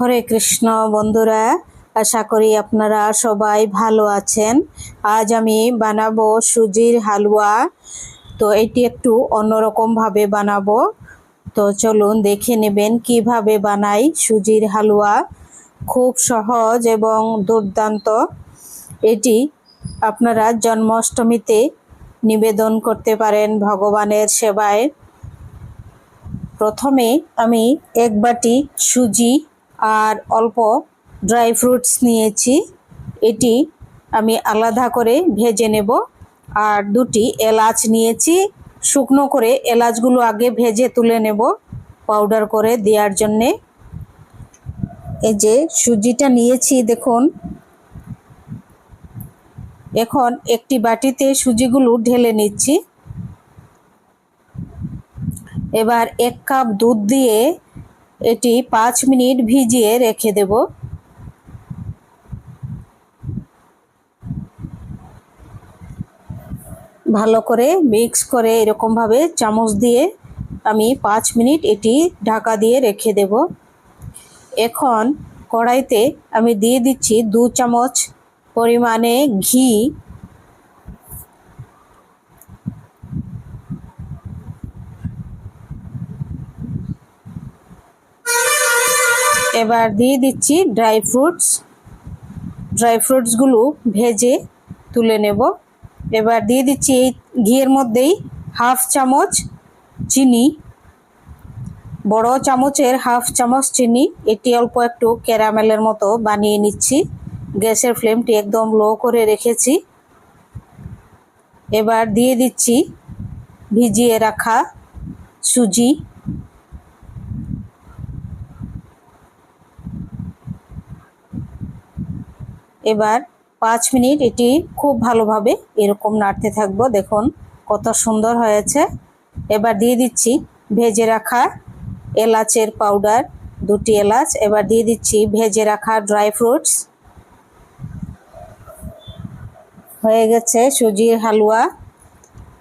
হরে কৃষ্ণ বন্ধুরা, আশা করি আপনারা সবাই ভালো আছেন। আজ আমি বানাবো সুজির হালুয়া। তো এটি একটু অন্যরকমভাবে বানাবো। তো চলুন দেখে নেবেন কীভাবে বানাই সুজির হালুয়া। খুব সহজ এবং দুর্দান্ত। এটি আপনারা জন্মাষ্টমীতে নিবেদন করতে পারেন ভগবানের সেবায়। প্রথমে আমি এক বাটি সুজি আর অল্প ড্রাই ফ্রুটস নিয়েছি। এটি আমি আলাদা করে ভেজে নেব। আর দুটি এলাচ নিয়েছি। শুকনো করে এলাচগুলো আগে ভেজে তুলে নেব পাউডার করে দেওয়ার জন্যে। এই যে সুজিটা নিয়েছি, দেখুন। এখন একটি বাটিতে সুজিগুলো ঢেলে নিচ্ছি। এবার এক কাপ দুধ দিয়ে এটি পাঁচ মিনিট ভিজিয়ে রেখে দেব। ভালো করে মিক্স করে এরকমভাবে চামচ দিয়ে আমি পাঁচ মিনিট এটি ঢাকা দিয়ে রেখে দেব। এখন কড়াইতে আমি দিয়ে দিচ্ছি দু চামচ পরিমাণে ঘি। এবার দিয়ে দিচ্ছি ড্রাই ফ্রুটস। ড্রাই ফ্রুটসগুলো ভেজে তুলে নেব। এবার দিয়ে দিচ্ছি এই ঘিয়ের মধ্যেই হাফ চামচ চিনি, বড় চামচের হাফ চামচ চিনি, এটি অল্প একটু ক্যারামেলের মতো বানিয়ে নিচ্ছি। গ্যাসের ফ্লেমটি একদম লো করে রেখেছি। এবার দিয়ে দিচ্ছি ভিজিয়ে রাখা সুজি। এবার পাঁচ মিনিট এটি খুব ভালোভাবে এরকম নাড়তে থাকব। দেখুন কত সুন্দর হয়েছে। এবার দিয়ে দিচ্ছি ভেজে রাখা এলাচের পাউডার, দুটি এলাচ। এবার দিয়ে দিচ্ছি ভেজে রাখা ড্রাই ফ্রুটস। হয়ে গেছে সুজির হালুয়া।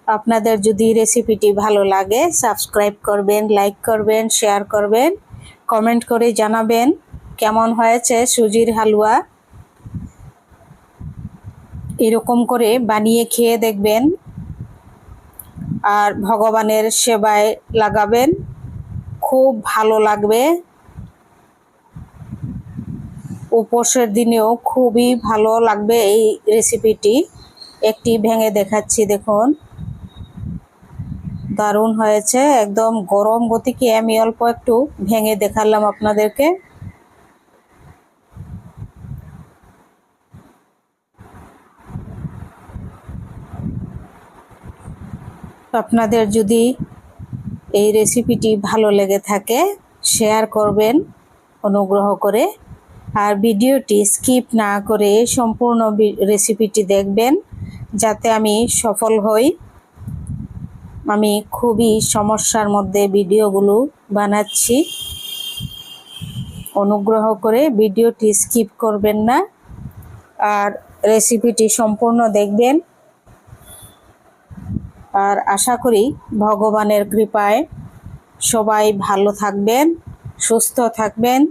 আপনাদের যদি রেসিপিটি ভালো লাগে, সাবস্ক্রাইব করবেন, লাইক করবেন, শেয়ার করবেন, কমেন্ট করে জানাবেন কেমন হয়েছে সুজির হালুয়া। এরকম করে বানিয়ে খেয়ে দেখবেন। আর ভগবানের সেবায় লাগাবেন। খুব ভালো লাগবে। উপোসের দিনেও খুবই ভালো লাগবে এই রেসিপিটি একটি ভেঙে দেখাচ্ছি, দেখুন। দারুণ হয়েছে, একদম গরম গতিকে আমি অল্প একটু ভেঙে দেখালাম আপনাদেরকে। আপনাদের যদি এই রেসিপিটি ভালো লেগে থাকে শেয়ার করবেন, অনুগ্রহ করে। আর ভিডিওটি স্কিপ না করে সম্পূর্ণ রেসিপিটি দেখবেন, যাতে আমি সফল হই। আমি খুবই সমস্যার মধ্যে ভিডিওগুলো বানাচ্ছি। অনুগ্রহ করে ভিডিওটি স্কিপ করবেন না। আর রেসিপিটি সম্পূর্ণ দেখবেন। আর আশা করি ভগবানের কৃপায় সবাই ভালো থাকবেন, সুস্থ থাকবেন।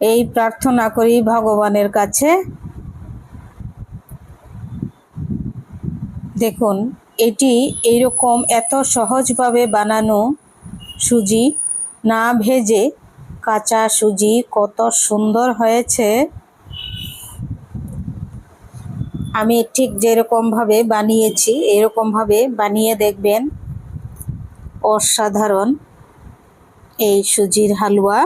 এই প্রার্থনা করি ভগবানের কাছে। দেখুন, এটি এইরকম এত সহজভাবে বানানো সুজি না ভেজে কাঁচা সুজি কত সুন্দর হয়েছে। আমি ঠিক যেরকমভাবে বানিয়েছি এরকমভাবে বানিয়ে দেখবেন অসাধারণ এই সুজির হালুয়া।